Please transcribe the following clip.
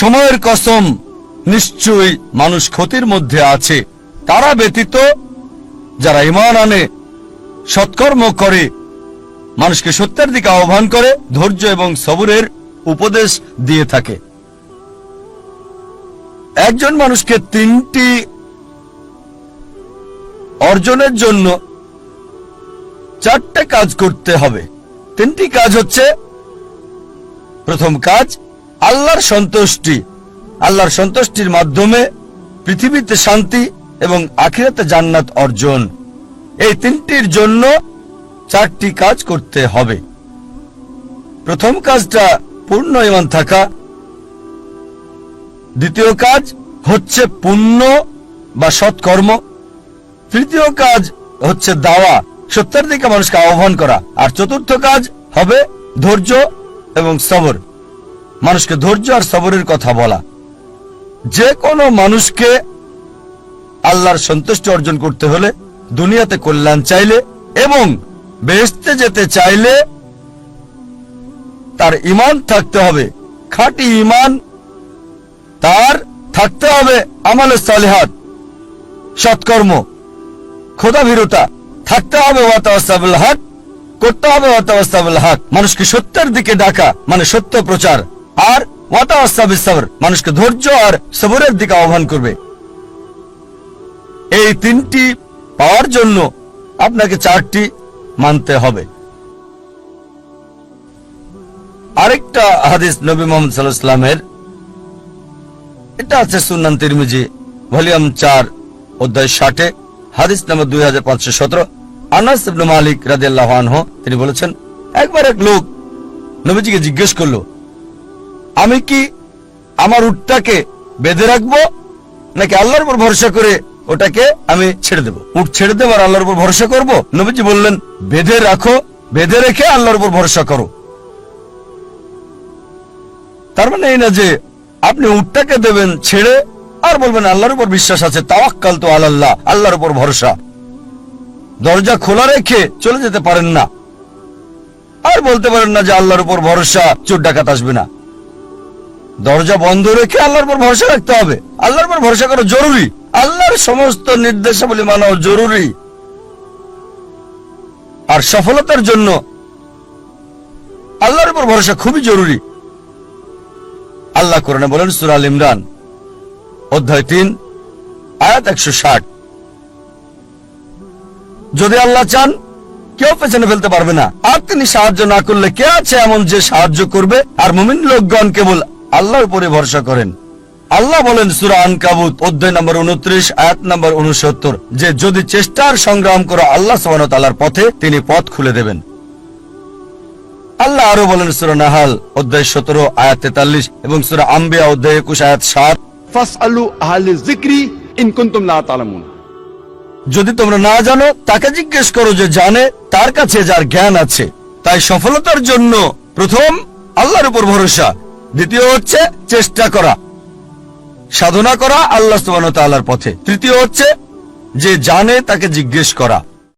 সময়ের কসম, নিশ্চয়ই মানুষ ক্ষতির মধ্যে আছে। তারা ব্যতীত, যারা ইমান আনে, সৎকর্ম করে, মানুষকে সত্যের দিকে আহ্বান করে, ধৈর্য এবং সবুরের উপদেশ দিয়ে থাকে। একজন মানুষকে তিনটি অর্জনের জন্য চারটে কাজ করতে হবে। তিনটি কাজ হচ্ছে, প্রথম কাজ আল্লাহর সন্তুষ্টি, আল্লাহর সন্তুষ্টির মাধ্যমে পৃথিবীতে শান্তি এবং আখিরাতে জান্নাত অর্জন। এই তিনটির জন্য চারটি কাজ করতে হবে। প্রথম কাজটা পূর্ণ ইমান থাকা। দ্বিতীয় কাজ হচ্ছে পুণ্য বা সৎকর্ম। তৃতীয় কাজ হচ্ছে দাওয়া, সত্যের দিকে মানুষকে আহ্বান করা। আর চতুর্থ কাজ হবে ধৈর্য এবং সবর। মানুষকে ধৈর্য আর সবরের কথা বলা। যে কোনো মানুষকে আল্লাহর সন্তুষ্টি অর্জন করতে হলে দুনিয়াতে কল্যাণ চাইলে এবং বেহেস্তে যেতে চাইলে তার ইমান থাকতে হবে। খাঁটি ইমান তার থাকতে হবে আমালে সালেহাত, সৎকর্ম, খোদাভীরতা, থাকতে হবে ওয়াতাওয়াস্তাবুল হক, করতে হবে ওয়াতাওয়াস্তাবুল হক। মানুষকে সত্যের দিকে ডাকা মানে সত্য প্রচার। আর মানুষকে ধৈর্য আর সবরের দিকে আহ্বান করবে। এই তিনটি পাওয়ার জন্য আপনাকে চারটি মানতে হবে। আরেকটা হাদিস নবী মোহাম্মদ সাল্লাহ ইসলামের এটা আছে সুন্নান তিরমিজি, ভলিউম চার, অধ্যায় ষাটে, হাদিস নাম্বার দুই হাজার পাঁচশো সতেরো। আনাস মালিক রাদিয়াল্লাহু আনহু, তিনি বলেছেন, একবার এক লোক নবীজিকে জিজ্ঞেস করল আমি কি আমার উটটাকে বেঁধে রাখব, নাকি আল্লাহর উপর ভরসা করে ওটাকে আমি ছেড়ে দেবো? উট ছেড়ে দেবো আর আল্লাহর উপর ভরসা করব? নবীজি বললেন, বেঁধে রাখো, বেঁধে রেখে আল্লাহর উপর ভরসা করো। তার মানে এই না যে আপনি উটটাকে দেবেন ছেড়ে, আর বলবেন, আল্লাহর উপর বিশ্বাস আছে, তাওয়াক্কাল তো আল্লাহ আল্লাহর উপর ভরসা। দরজা খোলা রেখে চলে যেতে পারেন না। আর বলতে পারেন না যে আল্লাহর উপর ভরসা, চোর ডাকাত আসবে না। দরজা বন্ধ রেখে আল্লাহর উপর ভরসা রাখতে হবে। আল্লাহর উপর ভরসা করা জরুরি। আল্লাহর সমস্ত নির্দেশাবলী মানাও জরুরি। আর সফলতার জন্য আল্লাহর উপর ভরসা খুবই জরুরি। আল্লাহ কোরআনে বলেন সুরাল ইমরান, অধ্যায় তিন, আয়াত একশো ষাট। যদি আল্লাহ চান, কেউ পেছনে ফেলতে পারবে না। আর তিনি সাহায্য না করলে কে আছে এমন যে সাহায্য করবে? আর মুমিন লোকগণ কেবল আল্লাহর উপরে ভরসা করেন। আল্লাহ বলেন সুরা আনকাবুত অধ্যায় নম্বর উনত্রিশ আয়াত নম্বর উনসত্তর যে যদি চেষ্টার সংগ্রাম করো আল্লাহ সবানতালার পথে তিনি পথ খুলে দেবেন। আল্লাহ আরও বলেন সুরা নাহাল অধ্যায় সতেরো আয়াত তেতাল্লিশ এবং সুরা আম্বিয়া অধ্যায় একুশ আয়াত সাত। যদি তোমরা না জানো তাকে জিজ্ঞেস করো যে জানে তার কাছে যার জ্ঞান আছে। তাই সফলতার জন্য প্রথম আল্লাহর উপর ভরসা দ্বিতীয় হচ্ছে চেষ্টা করা, সাধনা করা আল্লাহ তাল্লার পথে। তৃতীয় হচ্ছে যে জানে তাকে জিজ্ঞেস করা।